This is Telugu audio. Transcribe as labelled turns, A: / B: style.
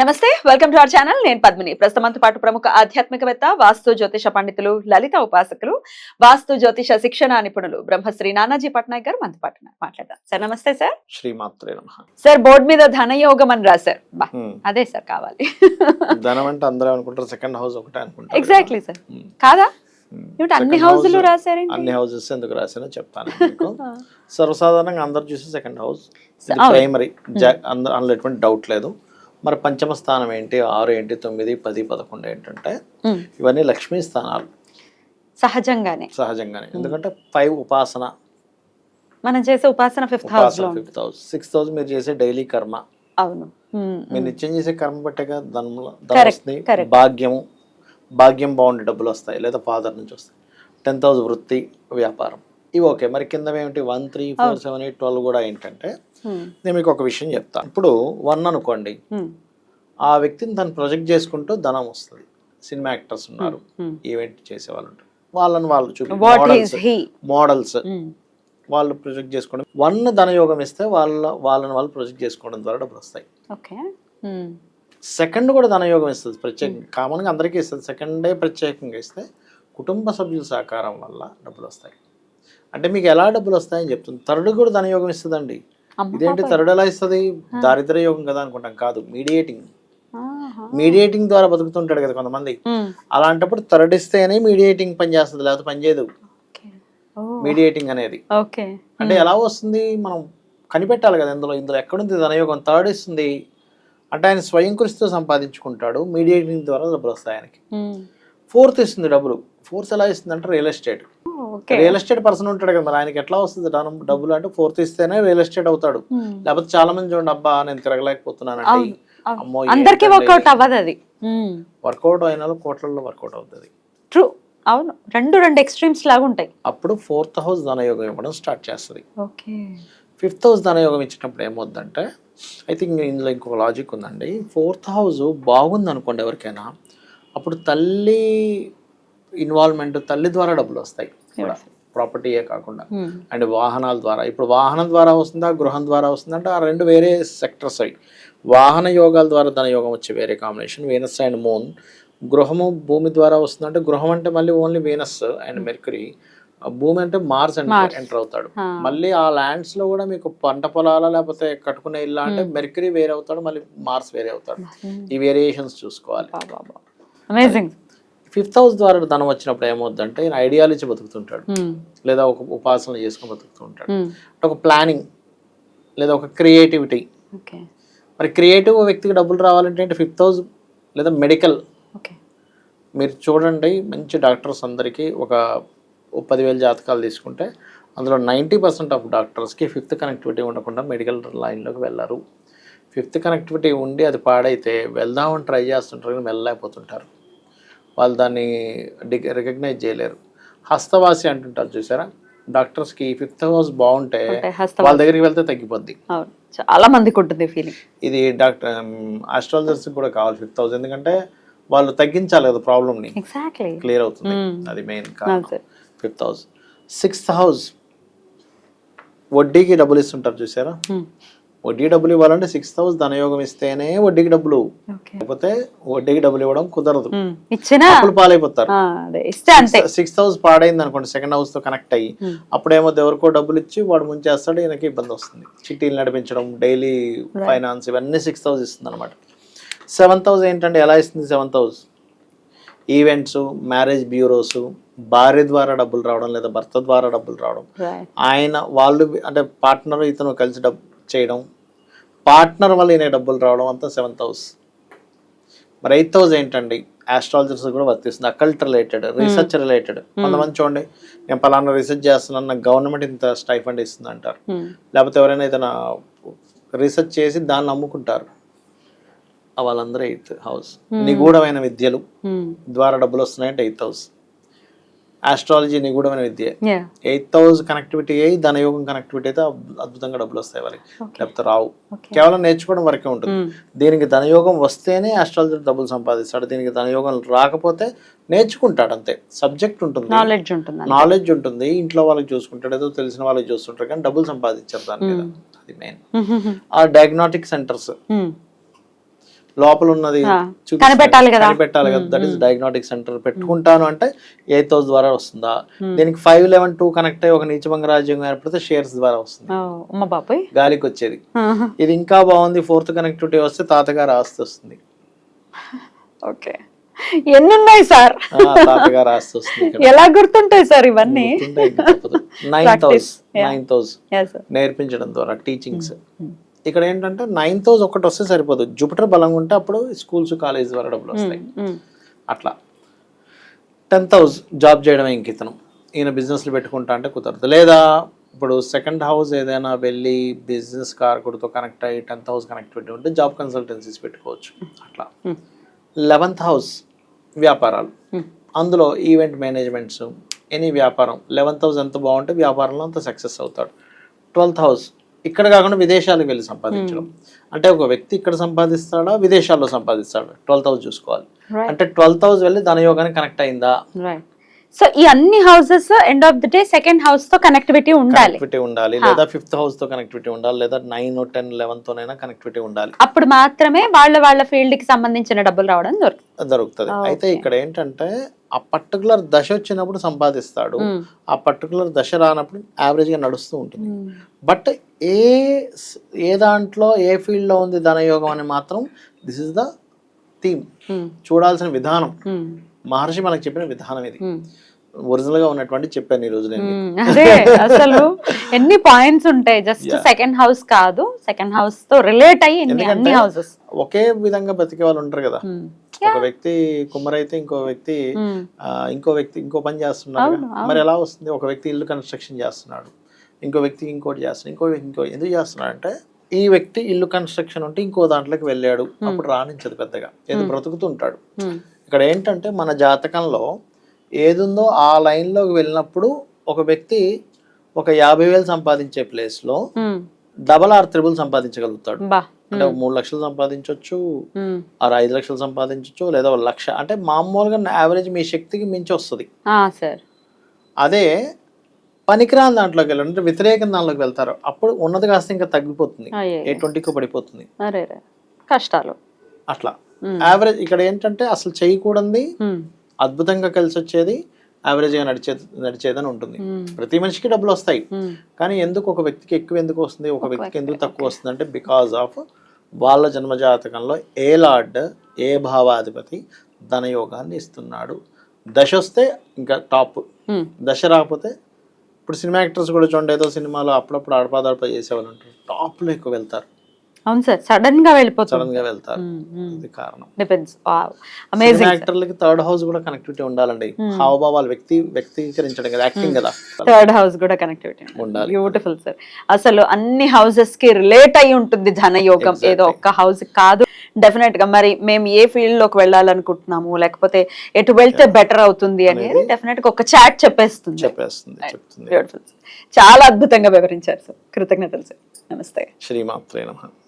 A: నమస్తే వెల్కమ్ టు అవర్ ఛానల్. నేను పద్మిని. ప్రస్తుతంతో పాటు ప్రముఖ ఆధ్యాత్మికవేత్త వాస్తు జ్యోతిష పండితులు లలిత ఉపాసకులు వాస్తు జ్యోతిష శిక్షణ నిపుణులు బ్రహ్మశ్రీ నానాజీ పట్నాయక్ గారు మనతో పాటు. మాట్లాడదాం. సార్ నమస్తే సార్.
B: శ్రీమాత్రే నమ.
A: సార్ బోర్డు మీద ధనయోగం అని రాశారు. అదే సార్ కావాలి.
B: ధనం అంటే అందరూ అనుకుంటారు సెకండ్ హౌస్ ఒకటే అనుకుంటారు
A: ఎగ్జాక్ట్లీ సార్. కాదా? అన్ని హౌజులు రాశారండి
B: అన్ని హౌసెస్ ఎందుకు రాశానో చెప్తాను సర్వసాధారణంగా అందరు చూసే సెకండ్ హౌస్. ప్రైమరీ అందులో ఎటువంటి డౌట్ లేదు. మరి పంచమ స్థానం ఏంటి? ఆరు ఏంటి? తొమ్మిది పది పదకొండు ఏంటంటే. ఇవన్నీ లక్ష్మీ స్థానాలు.
A: సహజంగానే.
B: సహజంగానే. ఎందుకంటే ఫైవ్ ఉపాసన.
A: మనం చేసే ఉపాసన fifth house
B: fifth house sixth house మీరు చేసే డైలీ కర్మ
A: అవును.
B: మీరు. నిత్యం చేసే కర్మ బట్టేగా ధనం ధనం. భాగ్యము భాగ్యం బాగుండే డబ్బులు వస్తాయి లేదా ఫాదర్ నుంచి వస్తాయి. టెన్ థౌసండ్ వృత్తి వ్యాపారం. ఇవి ఓకే. మరి కింద ఏమిటి? One three four seven eight twelve కూడా ఏంటంటే నేను మీకు ఒక విషయం చెప్తాను ఇప్పుడు వన్ అనుకోండి. ఆ వ్యక్తిని తను ప్రొజెక్ట్ చేసుకుంటూ ధనం వస్తుంది. సినిమా యాక్టర్స్ ఉన్నారు. ఈవెంట్ చేసే వాళ్ళు ఉంటారు వాళ్ళని వాళ్ళు చూపి మోడల్స్ వాళ్ళు ప్రొజెక్ట్ చేసుకోవడం. వన్ ధనయోగం ఇస్తే వాళ్ళ వాళ్ళని వాళ్ళు ప్రొజెక్ట్ చేసుకోవడం ద్వారా డబ్బులు వస్తాయి. సెకండ్ కూడా ధనయోగం ఇస్తుంది ప్రత్యేకంగా కామన్గా అందరికీ ఇస్తుంది. సెకండే ప్రత్యేకంగా ఇస్తే కుటుంబ సభ్యుల సహకారం వల్ల డబ్బులు వస్తాయి. అంటే మీకు ఎలా డబ్బులు వస్తాయని చెప్తుంది. థర్డ్ కూడా ధనయోగం ఇస్తుందండి. ఇదేంటి. థర్డ్ ఎలా ఇస్తుంది? దారిద్ర్య యోగం కదా అనుకుంటాం. కాదు మీడియేటింగ్. మీడియేటింగ్ ద్వారా బతుకుతుంటాడు కదా కొంతమంది. అలాంటప్పుడు థర్డ్ ఇస్తేనే మీడియేటింగ్ పని చేస్తుంది లేకపోతే పని చేయదు. మీడియేటింగ్ అనేది.
A: ఓకే.
B: అంటే ఎలా వస్తుంది? మనం కనిపెట్టాలి కదా ఇందులో. ఇందులో ఎక్కడుంది ధనయోగం థర్డ్ ఇస్తుంది. అంటే ఆయన స్వయం కృషితో సంపాదించుకుంటాడు. మీడియేటింగ్ ద్వారా డబ్బులు వస్తాయి ఆయనకి. ఫోర్త్ ఇస్తుంది డబ్బులు. ఫోర్త్ ఎలా ఇస్తుంది అంటే real estate. Real estate person ఉంటాడు కదా మరి ఆయనకి ఎట్లా వస్తుంది? డబ్బులు అంటే ఫోర్త్ ఇస్తేనే రియల్ ఎస్టేట్ అవుతాడు. లేకపోతే చాలా మంది చూడండి అబ్బా నేను తిరగలేకపోతున్నానండి
A: అవును, అవును.
B: అమ్మో
A: అందరికీ వర్కౌట్ అవ్వదు అది.
B: వర్కౌట్ అయిన కోట్లలో వర్కౌట్ అవుతుంది.
A: ట్రూ. అవును. రెండు రెండు ఎక్స్ట్రీమ్స్ లాగా ఉంటాయి.
B: అప్పుడు ఫోర్త్ హౌస్ ధనయోగం ఇవ్వడం స్టార్ట్ చేస్తుంది.
A: ఓకే.
B: ఫిఫ్త్ హౌస్ ధనయోగం ఇచ్చినప్పుడు ఏమవుద్దంటే ఐ థింక్ ఇందులో ఇంకొక లాజిక్ ఉందండి. ఫోర్త్ హౌస్ బాగుంది అనుకోండి ఎవరికైనా అప్పుడు తల్లి ఇన్వాల్వ్మెంట్ తల్లి ద్వారా డబ్బులు వస్తాయి. ప్రాపర్టీయే కాకుండా. అండ్ వాహనాల ద్వారా. ఇప్పుడు వాహనం ద్వారా వస్తుందా గృహం ద్వారా వస్తుందా అంటే ఆ రెండు వేరే సెక్టర్స్ అవి వాహన యోగాల ద్వారా ధన యోగం వచ్చే వేరే కాంబినేషన్ వీనస్ అండ్ మూన్ గృహము భూమి ద్వారా వస్తుందంటే గృహం అంటే మళ్ళీ ఓన్లీ వీనస్ అండ్ మెర్కరీ భూమి అంటే మార్స్ అండ్
A: Mars.
B: ఎంటర్ అవుతాడు. మళ్ళీ ఆ ల్యాండ్స్లో కూడా మీకు పంట పొలాల లేకపోతే కట్టుకునే ఇల్లు అంటే మెర్కరీ వేరే అవుతాడు మళ్ళీ మార్స్ వేరే అవుతాడు. ఈ వేరియేషన్స్ చూసుకోవాలి.
A: అమేజింగ్
B: ఫిఫ్త్ హౌస్ ద్వారా ధనం వచ్చినప్పుడు ఏమవుద్దంటే ఈయన ఐడియాలజీ బతుకుతుంటాడు. లేదా ఒక ఉపాసన చేసుకుని బతుకుతూ ఉంటాడు అంటే ఒక ప్లానింగ్ లేదా ఒక క్రియేటివిటీ మరి క్రియేటివ్ వ్యక్తికి డబ్బులు రావాలంటే అంటే ఫిఫ్త్ హౌస్ లేదా మెడికల్ మీరు చూడండి మంచి డాక్టర్స్ అందరికీ ఒక పదివేల జాతకాలు తీసుకుంటే అందులో నైంటీ పర్సెంట్ ఆఫ్ డాక్టర్స్కి ఫిఫ్త్ కనెక్టివిటీ ఉండకుండా మెడికల్ లైన్లోకి వెళ్ళరు. ఫిఫ్త్ కనెక్టివిటీ ఉండి అది పాడైతే వెళ్దామని ట్రై చేస్తుంటారు కానీ వెళ్ళలేకపోతుంటారు. వాళ్ళు దాన్ని రికగ్నైజ్ చేయలేరు. హస్తవాసి అంటుంటారు చూసారా? డాక్టర్స్కి ఫిఫ్త్ హౌస్ బాగుంటే వాళ్ళ దగ్గరికి వెళ్తే తగ్గిపోద్ది.
A: చాలా మందికి ఉంటుంది ఫీలింగ్
B: ఇది డాక్టర్ ఆస్ట్రాలజర్స్ కూడా కావాలి ఫిఫ్త్ హౌస్. ఎందుకంటే వాళ్ళు తగ్గించాలి కదా ప్రాబ్లమ్ని.
A: ఎగ్జాక్ట్లీ
B: క్లియర్ అవుతుంది. అది మెయిన్ కారణం. Fifth house. Sixth house. వడ్డీకి డబ్బులు ఇస్తుంటారు చూసారా? వడ్డీ డబ్బులు ఇవ్వాలంటే సిక్స్త్ హౌస్ ధనయోగం ఇస్తేనే వడ్డీకి డబ్బులు. లేకపోతే వడ్డీకి డబ్బులు ఇవ్వడం కుదరదు. అప్పులు పాలైపోతారు. సిక్స్త్ హౌస్ పాడైంది అనుకోండి సెకండ్ హౌస్తో కనెక్ట్ అయ్యి. అప్పుడేమో ఎవరికో డబ్బులు ఇచ్చి వాడు ముంచేస్తాడు ఈయనకి ఇబ్బంది వస్తుంది. చిట్టీలు నడిపించడం డైలీ ఫైనాన్స్ ఇవన్నీ సిక్స్త్ హౌస్ ఇస్తుంది అనమాట సెవెంత్ హౌస్ ఏంటంటే ఎలా ఇస్తుంది seventh house events marriage bureaus భార్య ద్వారా డబ్బులు రావడం లేదా భర్త ద్వారా డబ్బులు రావడం. ఆయన వాళ్ళు అంటే పార్ట్నర్ ఇతను కలిసి డబ్బు చేయడం పార్ట్నర్ వల్ల ఈయన డబ్బులు రావడం అంతా సెవెంత్ హౌస్. మరి ఎయిత్ హౌస్ ఏంటండి? ఆస్ట్రాలజర్స్ కూడా వర్తిస్తుంది అకల్ట్ రిలేటెడ్ రీసెర్చ్ రిలేటెడ్. కొంతమంది చూడండి నేను పలానా రీసెర్చ్ చేస్తున్నాను నాకు గవర్నమెంట్ ఇంత స్టైఫండ్ ఇస్తుంది అంటారు. లేకపోతే ఎవరైనా ఏదైనా రీసెర్చ్ చేసి దాన్ని అమ్ముకుంటారు వాళ్ళందరూ ఎయిత్ హౌస్. నిగూఢమైన విద్యలు. ద్వారా డబ్బులు వస్తున్నాయంటే ఎయిత్ హౌస్. ఆస్ట్రాలజీ నిగూఢమైన విద్య. ఎయిత్ హౌస్ కనెక్టివిటీ అయ్యి ధనయోగం కనెక్టివిటీ అయితే అద్- అద్భుతంగా డబ్బులు వస్తాయి వాళ్ళకి. లేకపోతే రావు. కేవలం నేర్చుకోవడం వరకే ఉంటుంది.
A: Mm.
B: దీనికి ధనయోగం వస్తేనే ఆస్ట్రాలజీ డబ్బులు సంపాదిస్తాడు. దీనికి ధనయోగం రాకపోతే నేర్చుకుంటాడు అంతే. సబ్జెక్ట్ ఉంటుంది.
A: నాలెడ్జ్ ఉంటుంది
B: నాలెడ్జ్ ఉంటుంది. ఇంట్లో వాళ్ళకి చూసుకుంటాడు ఏదో తెలిసిన వాళ్ళకి చూస్తుంటారు కానీ డబ్బులు సంపాదించారు దాని మీద. అది మెయిన్ ఆ డయాగ్నాటిక్ సెంటర్స్ లోపల ఉన్నది.
A: కనిపెట్టాలి కదా.
B: కనిపెట్టాలి కదా. దట్ ఈస్ డయాగ్నాటిక్ సెంటర్ పెట్టుకుంటాను అంటే ఎయిత్ హౌస్ ద్వారా వస్తుందా? దీనికి ఫైవ్ లెవెన్ టూ కనెక్ట్ అయ్యి ఒక నీచభంగ రాజ్యం ఏర్పడితే షేర్స్ ద్వారా వస్తుంది. గాలికి వచ్చేది. ఇది ఇంకా బాగుంది. ఫోర్త్ కనెక్టివిటీ వస్తే తాతగారు ఆస్తి వస్తుంది.
A: ఓకే. ఎన్ని ఉన్నాయి సార్. ఎలా గుర్తుంటాయి సార్ ఇవన్నీ.
B: నేర్పించడం ద్వారా టీచింగ్స్ ఇక్కడ ఏంటంటే నైన్త్ హౌస్ ఒకటి వస్తే సరిపోదు. జూపిటర్ బలంగా ఉంటే అప్పుడు స్కూల్స్ కాలేజ్ డబ్బులు వస్తాయి. అట్లా. టెన్త్ హౌస్ జాబ్ చేయడమే ఇంకితనం ఈయన బిజినెస్లు పెట్టుకుంటా అంటే కుదరదు. లేదా ఇప్పుడు సెకండ్ హౌస్ ఏదైనా వెళ్ళి బిజినెస్ కారకుడితో కనెక్ట్ అయ్యి టెన్త్ హౌస్ కనెక్టివిటీ ఉంటే జాబ్ కన్సల్టెన్సీస్ పెట్టుకోవచ్చు. అట్లా. లెవెంత్ హౌస్ వ్యాపారాలు. అందులో ఈవెంట్ మేనేజ్మెంట్స్ ఎనీ వ్యాపారం. లెవెంత్ హౌస్ ఎంత బాగుంటే వ్యాపారంలో అంత సక్సెస్ అవుతాడు. ట్వెల్త్ హౌస్ ఇక్కడ కాకుండా విదేశాలకు వెళ్ళి సంపాదించడం. అంటే ఒక వ్యక్తి ఇక్కడ సంపాదిస్తాడా? విదేశాల్లో సంపాదిస్తాడా? ట్వెల్త్ హౌస్ చూసుకోవాలి. అంటే ట్వెల్త్ హౌస్ వెళ్ళి ధనయోగానికి కనెక్ట్ అయిందా?
A: సో ఈ అన్ని houses end of the day second హౌస్తో connectivity ఉండాలి.
B: కనెక్టివిటీ ఉండాలి. లేదా ఫిఫ్త్ హౌస్తో కనెక్టివిటీ ఉండాలి. లేదా నైన్ టెన్ లెవెన్ తోనైనా కనెక్టివిటీ ఉండాలి.
A: అప్పుడు మాత్రమే వాళ్ళ వాళ్ళ ఫీల్డ్కి సంబంధించిన డబ్బులు రావడం దొరుకుతుంది.
B: దొరుకుతుంది.
A: Ah,
B: అయితే. ఇక్కడ ఏంటంటే ఆ పర్టికులర్ దశ వచ్చినప్పుడు సంపాదిస్తాడు. ఆ పర్టికులర్ దశ రానప్పుడు యావరేజ్గా నడుస్తూ ఉంటుంది. బట్ ఏ ఏ దాంట్లో ఏ field లో ఉంది ధనయోగం అని మాత్రం దిస్ ఇస్ ద థీమ్. చూడాల్సిన విధానం. మహర్షి మనకు చెప్పిన విధానం ఇది. ఒరిజినల్గా ఉన్నటువంటి చెప్పాను ఈ రోజు నేను.
A: అదే అసలు ఎన్ని పాయింట్స్ ఉంటాయి? జస్ట్ సెకండ్ హౌస్ కాదు సెకండ్ హౌస్తో రిలేట్ అయ్యి అన్ని హౌసెస్
B: ఒకే విధంగా బతికే వాళ్ళు ఉంటారు కదా. ఒక వ్యక్తి కుమ్మరైతే ఇంకో వ్యక్తి ఇంకో వ్యక్తి ఇంకో పని చేస్తున్నాడు. మరి ఎలా వస్తుంది? ఒక వ్యక్తి ఇల్లు కన్స్ట్రక్షన్ చేస్తున్నాడు ఇంకో వ్యక్తి ఇంకోటి చేస్తున్నాడు ఇంకో వ్యక్తి ఇంకో ఎందుకు చేస్తున్నాడు అంటే ఈ వ్యక్తి ఇల్లు కన్స్ట్రక్షన్ ఉంటే ఇంకో దాంట్లోకి వెళ్ళాడు. అప్పుడు రాణించదు పెద్దగా. ఏదో బ్రతుకుతుంటాడు ఇక్కడ ఏంటంటే మన జాతకంలో ఏది ఉందో ఆ లైన్లోకి వెళ్ళినప్పుడు ఒక వ్యక్తి ఒక యాభై వేలు సంపాదించే ప్లేస్లో డబల్ ఆర్ త్రిబుల్ సంపాదించగలుగుతాడు. అంటే ఒక మూడు లక్షలు సంపాదించవచ్చు. ఆరు ఐదు లక్షలు సంపాదించవచ్చు లేదా ఒక లక్ష. అంటే మామూలుగా యావరేజ్ మీ శక్తికి మించి వస్తుంది. అదే పనికిరాని దాంట్లోకి వెళ్ళారు అంటే వ్యతిరేకం దాంట్లోకి వెళ్తారు. అప్పుడు ఉన్నది కాస్త ఇంకా తగ్గిపోతుంది. ఏ ట్వంటీకి పడిపోతుంది.
A: కష్టాలు.
B: అట్లా. యావరేజ్ ఇక్కడ ఏంటంటే అసలు చేయకూడదు
A: Hmm.
B: అద్భుతంగా కలిసి వచ్చేది యావరేజ్గా నడిచే నడిచేదని ఉంటుంది.
A: Hmm.
B: ప్రతి మనిషికి డబ్బులు వస్తాయి.
A: Hmm.
B: కానీ ఎందుకు ఒక వ్యక్తికి ఎక్కువ ఎందుకు వస్తుంది? ఒక వ్యక్తికి ఎందుకు తక్కువ వస్తుంది అంటే బికాజ్ ఆఫ్ వాళ్ళ జన్మజాతకంలో ఏ లార్డ్ ఏ భావాధిపతి ధనయోగాన్ని ఇస్తున్నాడు. దశ వస్తే ఇంకా టాప్
A: Hmm.
B: దశ రాకపోతే ఇప్పుడు సినిమా యాక్టర్స్ కూడా చూడండి ఏదో సినిమాలో అప్పుడప్పుడు అడపాదడప చేసేవాళ్ళు ఉంటారు. టాప్లో ఎక్కువ వెళ్తారు.
A: అవును సార్ సడన్గా వెళ్ళిపోతుంది
B: సడన్గా వెళ్తారు ఇది కారణం.
A: డిపెండ్స్ అమేజింగ్
B: యాక్టర్లకి థర్డ్ హౌస్ కూడా కనెక్టివిటీ ఉండాలండి. హావభావాలు వ్యక్తి వ్యక్తీకరించడం కదా యాక్టింగ్ కదా.
A: థర్డ్ హౌస్ కూడా కనెక్టివిటీ
B: ఉండాలి.
A: Beautiful sir. అసలు అన్ని హౌసెస్కి రిలేట్ అయి ఉంటుంది ధనయోగం
B: Exactly.
A: ఏదో ఒక్క హౌస్ కాదు. డెఫినెట్గా మరి మేము ఏ ఫీల్డ్లోకి వెళ్ళాలనుకుంటున్నాము లేకపోతే ఎటు వెళ్తే బెటర్ అవుతుంది అనేది డెఫినెట్గా ఒక చాట్ చెప్పేస్తుంది.
B: చెప్పేస్తుంది
A: బ్యూటిఫుల్ చాలా అద్భుతంగా వివరించారు సార్. కృతజ్ఞతలు సార్. నమస్తే.
B: శ్రీమాత్రే నమ.